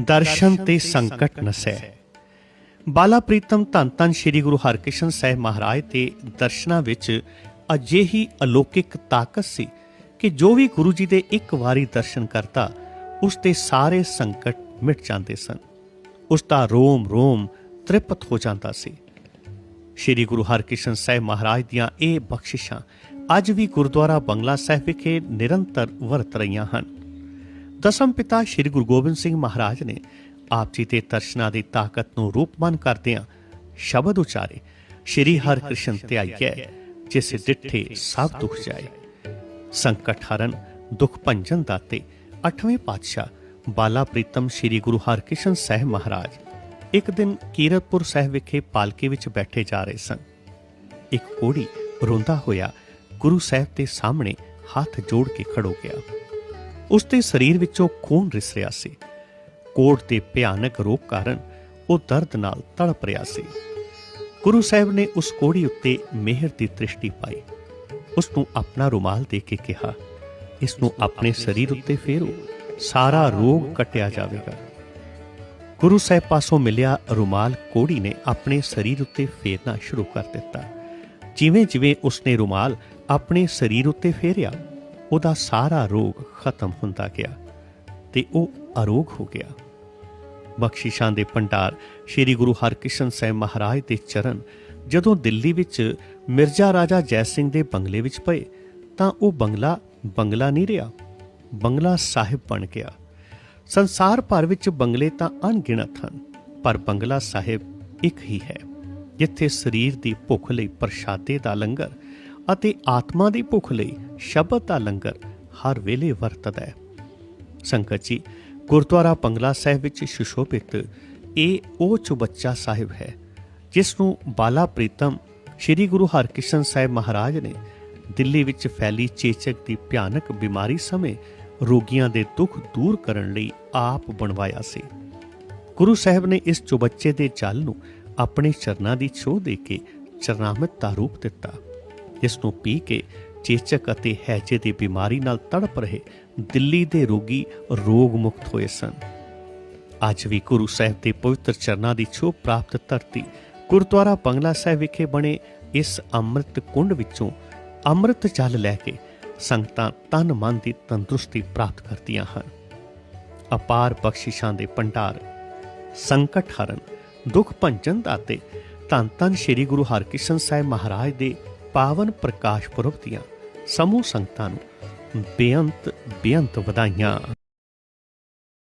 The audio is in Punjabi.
ਦਰਸ਼ਨ ਤੇ ਸੰਕਟ ਨਸੈ ਬਾਲਾ ਪ੍ਰੀਤਮ ਧੰਨ ਧੰਨ ਸ੍ਰੀ ਗੁਰੂ ਹਰਕ੍ਰਿਸ਼ਨ ਸਾਹਿਬ ਮਹਾਰਾਜ ਦੇ ਦਰਸ਼ਨਾਂ ਵਿੱਚ ਅਜਿਹੀ ਅਲੌਕਿਕ ਤਾਕਤ ਸੀ ਕਿ ਜੋ ਵੀ ਗੁਰੂ ਜੀ ਦੇ ਇੱਕ ਵਾਰੀ ਦਰਸ਼ਨ ਕਰਤਾ ਉਸ ਦੇ ਸਾਰੇ ਸੰਕਟ ਮਿਟ ਜਾਂਦੇ ਸਨ। ਉਸ ਦਾ ਰੋਮ ਰੋਮ ਤ੍ਰਿਪਤ ਹੋ ਜਾਂਦਾ ਸੀ। ਸ੍ਰੀ ਗੁਰੂ ਹਰਕ੍ਰਿਸ਼ਨ ਸਾਹਿਬ ਮਹਾਰਾਜ ਦੀਆਂ ਇਹ ਬਖਸ਼ਿਸ਼ਾਂ ਅੱਜ ਵੀ ਗੁਰਦੁਆਰਾ ਬੰਗਲਾ ਸਾਹਿਬ ਵਿਖੇ ਨਿਰੰਤਰ ਵਰਤ ਰਹੀਆਂ ਹਨ। ਦਸਮ ਪਿਤਾ ਸ੍ਰੀ ਗੁਰੂ ਗੋਬਿੰਦ ਸਿੰਘ ਮਹਾਰਾਜ ਨੇ ਆਪ ਜੀ ਦੇ ਦਰਸ਼ਨਾਂ ਦੀ ਤਾਕਤ ਨੂੰ ਰੂਪਮਾਨ ਕਰਦਿਆਂ ਸ਼ਬਦ ਉਚਾਰੇ ਸ੍ਰੀ ਹਰਿਕ੍ਰਿਸ਼ਨ ਧਿਆਈਐ ਜਿਸ ਡਿਠੇ ਸਭ ਦੁਖ ਜਾਏ। ਸੰਕਟ ਹਰਨ ਦੁਖ ਭੰਜਨ ਦਾਤੇ 8ਵੇਂ ਪਾਤਸ਼ਾਹ ਬਾਲਾ ਪ੍ਰੀਤਮ ਸ੍ਰੀ ਗੁਰੂ ਹਰਕ੍ਰਿਸ਼ਨ ਸਾਹਿਬ ਮਹਾਰਾਜ ਇੱਕ ਦਿਨ ਕੀਰਤਪੁਰ ਸਾਹਿਬ ਵਿਖੇ ਪਾਲਕੀ ਵਿੱਚ ਬੈਠੇ ਜਾ ਰਹੇ ਸਨ। ਇੱਕ ਕੋੜੀ ਰੋਂਦਾ ਹੋਇਆ ਗੁਰੂ ਸਾਹਿਬ ਦੇ ਸਾਹਮਣੇ ਹੱਥ ਜੋੜ ਕੇ ਖੜੋ ਗਿਆ। ਉਸ ਦੇ ਸਰੀਰ ਵਿੱਚੋਂ ਖੂਨ ਰਿਸ ਰਿਹਾ ਸੀ। ਕੋਟ ਤੇ ਭਿਆਨਕ ਰੋਗ ਕਾਰਨ ਉਹ ਦਰਦ ਨਾਲ ਤੜਪ ਰਿਹਾ ਸੀ। ਗੁਰੂ ਸਾਹਿਬ ਨੇ ਉਸ ਕੋੜੀ ਉੱਤੇ ਮਿਹਰ ਦੀ ਦ੍ਰਿਸ਼ਟੀ ਪਾਈ। ਉਸ ਨੂੰ ਆਪਣਾ ਰੁਮਾਲ ਦੇ ਕੇ ਕਿਹਾ ਇਸ ਨੂੰ ਆਪਣੇ ਸਰੀਰ ਉੱਤੇ ਫੇਰੋ, ਸਾਰਾ ਰੋਗ ਕਟਿਆ ਜਾਵੇਗਾ। ਗੁਰੂ ਸਾਹਿਬ ਪਾਸੋਂ ਮਿਲਿਆ ਰੁਮਾਲ ਕੋੜੀ ਨੇ ਆਪਣੇ ਸਰੀਰ ਉੱਤੇ ਫੇਰਨਾ ਸ਼ੁਰੂ ਕਰ ਦਿੱਤਾ। ਜਿਵੇਂ ਜਿਵੇਂ ਉਸਨੇ ਰੁਮਾਲ ਆਪਣੇ ਸਰੀਰ ਉੱਤੇ ਫੇਰਿਆ ਉਹਦਾ ਸਾਰਾ ਰੋਗ ਖਤਮ ਹੁੰਦਾ ਗਿਆ ਤੇ ਉਹ ਅਰੋਗ ਹੋ ਗਿਆ। ਬਖਸ਼ਿਸ਼ਾਂ ਦੇ ਭੰਡਾਰ ਸ੍ਰੀ ਗੁਰੂ ਹਰਕ੍ਰਿਸ਼ਨ ਸਾਹਿਬ ਮਹਾਰਾਜ ਦੇ ਚਰਨ ਜਦੋਂ ਦਿੱਲੀ ਵਿੱਚ ਮਿਰਜ਼ਾ ਰਾਜਾ ਜੈ ਸਿੰਘ ਦੇ ਬੰਗਲੇ ਵਿੱਚ ਪਏ ਤਾਂ ਉਹ ਬੰਗਲਾ ਬੰਗਲਾ ਨਹੀਂ ਰਿਹਾ, ਬੰਗਲਾ ਸਾਹਿਬ ਬਣ ਗਿਆ। ਸੰਸਾਰ ਭਰ ਵਿੱਚ ਬੰਗਲੇ ਤਾਂ ਅਣਗਿਣਤ ਹਨ, ਪਰ ਬੰਗਲਾ ਸਾਹਿਬ ਇੱਕ ਹੀ ਹੈ, ਜਿੱਥੇ ਸਰੀਰ ਦੀ ਭੁੱਖ ਲਈ ਪ੍ਰਸ਼ਾਦੇ ਦਾ ਲੰਗਰ ਅਤੇ ਆਤਮਾ ਦੀ ਭੁੱਖ ਲਈ ਸ਼ਬਦ ਦਾ ਲੰਗਰ ਹਰ ਵੇਲੇ ਵਰਤਦਾ ਹੈ। ਸੰਗਤ ਜੀ, ਗੁਰਦੁਆਰਾ ਪੰਗਲਾ ਸਾਹਿਬ ਵਿੱਚ ਸੁਸ਼ੋਭਿਤ ਇਹ ਉਹ ਚੁਬੱਚਾ ਸਾਹਿਬ ਹੈ, ਜਿਸ ਨੂੰ ਬਾਲਾ ਪ੍ਰੀਤਮ ਸ੍ਰੀ ਗੁਰੂ ਹਰਕ੍ਰਿਸ਼ਨ ਸਾਹਿਬ ਮਹਾਰਾਜ ਨੇ ਦਿੱਲੀ ਵਿੱਚ ਫੈਲੀ ਚੇਚਕ ਦੀ ਭਿਆਨਕ ਬਿਮਾਰੀ ਸਮੇਂ ਰੋਗੀਆਂ ਦੇ ਦੁੱਖ ਦੂਰ ਕਰਨ ਲਈ ਆਪ ਬਣਵਾਇਆ ਸੀ। ਗੁਰੂ ਸਾਹਿਬ ਨੇ ਇਸ ਚੁਬੱਚੇ ਦੇ ਜਲ ਨੂੰ ਆਪਣੇ ਚਰਨਾਂ ਦੀ ਛੋਹ ਦੇ ਕੇ ਚਰਨਾਮਿਤ ਦਾ ਰੂਪ ਦਿੱਤਾ। ਜਿਸ ਨੂੰ ਪੀ ਕੇ ਚੇਚਕ ਅਤੇ ਹੈਜੇ ਦੀ ਬਿਮਾਰੀ ਨਾਲ ਤੜਪ ਰਹੇ ਦਿੱਲੀ ਦੇ ਰੋਗੀ ਰੋਗ ਮੁਕਤ ਹੋਏ ਸਨ। ਅੱਜ ਵੀ ਗੁਰੂ ਸਾਹਿਬ ਦੇ ਪਵਿੱਤਰ ਚਰਨਾਂ ਦੀ ਛੋਹ ਪ੍ਰਾਪਤ ਧਰਤੀ ਗੁਰਦੁਆਰਾ ਬੰਗਲਾ ਸਾਹਿਬ ਵਿਖੇ ਬਣੇ ਇਸ ਅੰਮ੍ਰਿਤ ਕੁੰਡ ਵਿੱਚੋਂ ਅੰਮ੍ਰਿਤ ਜਲ ਲੈ ਕੇ ਸੰਗਤਾਂ ਤਨ ਮਨ ਦੀ ਤੰਦਰੁਸਤੀ ਪ੍ਰਾਪਤ ਕਰਦੀਆਂ ਹਨ। ਅਪਾਰ ਬਖਸ਼ਿਸ਼ਾਂ ਦੇ ਭੰਡਾਰ, ਸੰਕਟ ਹਰਨ, ਦੁੱਖ ਭੰਜਨ ਦਾਤੇ ਧੰਨ ਧੰਨ ਸ੍ਰੀ ਗੁਰੂ ਹਰਕ੍ਰਿਸ਼ਨ ਸਾਹਿਬ ਮਹਾਰਾਜ ਦੇ ਪਾਵਨ ਪ੍ਰਕਾਸ਼ ਪੁਰਬ ਦੀਆਂ ਸਮੂਹ ਸੰਗਤਾਂ ਨੂੰ ਬੇਅੰਤ ਬੇਅੰਤ ਵਧਾਈਆਂ।